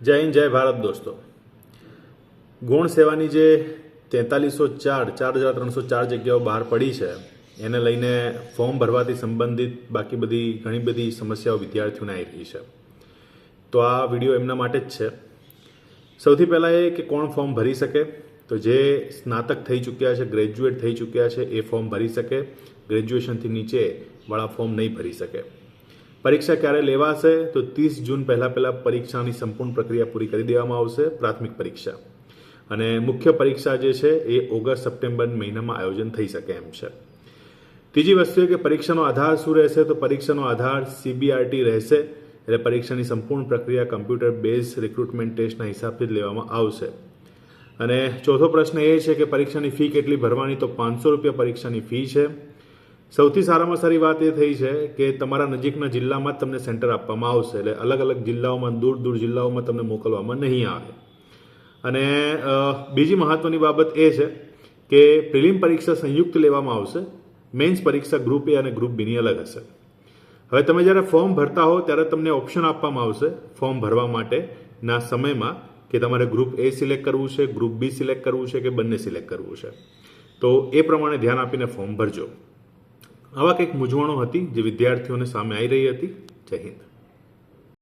જય હિન્દ, જય ભારત દોસ્તો. ગુણ સેવાની જે તેતાલીસો ચાર ચાર હજાર ત્રણસો ચાર જગ્યાઓ બહાર પડી છે, એને લઈને ફોર્મ ભરવાથી સંબંધિત બાકી બધી ઘણી બધી સમસ્યાઓ વિદ્યાર્થીઓને આવી રહી છે. તો આ વીડિયો એમના માટે જ છે. સૌથી પહેલાં એ કે કોણ ફોર્મ ભરી શકે? તો જે સ્નાતક થઈ ચૂક્યા છે, ગ્રેજ્યુએટ થઈ ચૂક્યા છે, એ ફોર્મ ભરી શકે. ગ્રેજ્યુએશનથી નીચે વાળા ફોર્મ નહીં ભરી શકે. પરીક્ષા ક્યારે લેવાશે? તો ત્રીસ જૂન પહેલાં પહેલાં પરીક્ષાની સંપૂર્ણ પ્રક્રિયા પૂરી કરી દેવામાં આવશે, પ્રાથમિક પરીક્ષા. અને મુખ્ય પરીક્ષા જે છે એ ઓગસ્ટ, સપ્ટેમ્બર મહિનામાં આયોજન થઈ શકે એમ છે. ત્રીજી વસ્તુ એ કે પરીક્ષાનો આધાર શું રહેશે? તો પરીક્ષાનો આધાર સીબીઆરટી રહેશે. એટલે પરીક્ષાની સંપૂર્ણ પ્રક્રિયા કમ્પ્યુટર બેઝ રિક્રુટમેન્ટ ટેસ્ટના હિસાબથી જ લેવામાં આવશે. અને ચોથો પ્રશ્ન એ છે કે પરીક્ષાની ફી કેટલી? ભરવાની તો પાંચસો રૂપિયા પરીક્ષાની ફી છે. સૌથી સારામાં સારી વાત એ થઈ છે કે તમારા નજીકના જિલ્લામાં જ તમને સેન્ટર આપવામાં આવશે. એટલે અલગ અલગ જિલ્લાઓમાં દૂર દૂર જિલ્લાઓમાં તમને મોકલવામાં નહીં આવે. અને બીજી મહત્વની બાબત એ છે કે પ્રિલિમ પરીક્ષા સંયુક્ત લેવામાં આવશે. મેન્સ પરીક્ષા ગ્રુપ એ અને ગ્રુપ બીની અલગ હશે. હવે તમે જ્યારે ફોર્મ ભરતા હો ત્યારે તમને ઓપ્શન આપવામાં આવશે ફોર્મ ભરવા માટેના સમયમાં કે તમારે ગ્રુપ એ સિલેક્ટ કરવું છે, ગ્રુપ બી સિલેક્ટ કરવું છે કે બંને સિલેક્ટ કરવું છે. તો એ પ્રમાણે ધ્યાન આપીને ફોર્મ ભરજો. આવા કંઈક મૂંઝવણો હતી જે વિદ્યાર્થીઓને સામે આવી રહી હતી? જય હિન્દ.